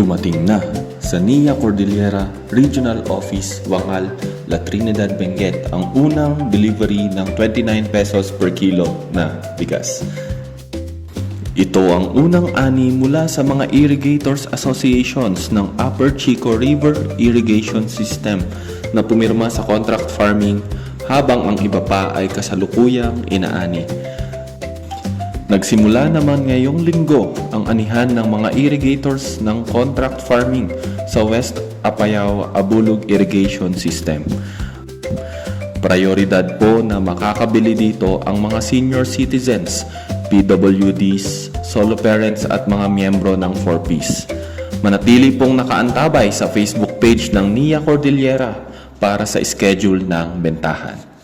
Dumating na sa NIA Cordillera Regional Office, Wangal, La Trinidad, Benguet ang unang delivery ng 29 pesos per kilo na bigas. Ito ang unang ani mula sa mga Irrigators Associations ng Upper Chico River Irrigation System na pumirma sa contract farming habang ang iba pa ay kasalukuyang inaani. Nagsimula naman ngayong linggo ang anihan ng mga irrigators ng contract farming sa West Apayao Abulog Irrigation System. Prioridad po na makakabili dito ang mga senior citizens, PWDs, solo parents at mga miyembro ng 4Ps. Manatili pong nakaantabay sa Facebook page ng NIA Cordillera para sa schedule ng bentahan.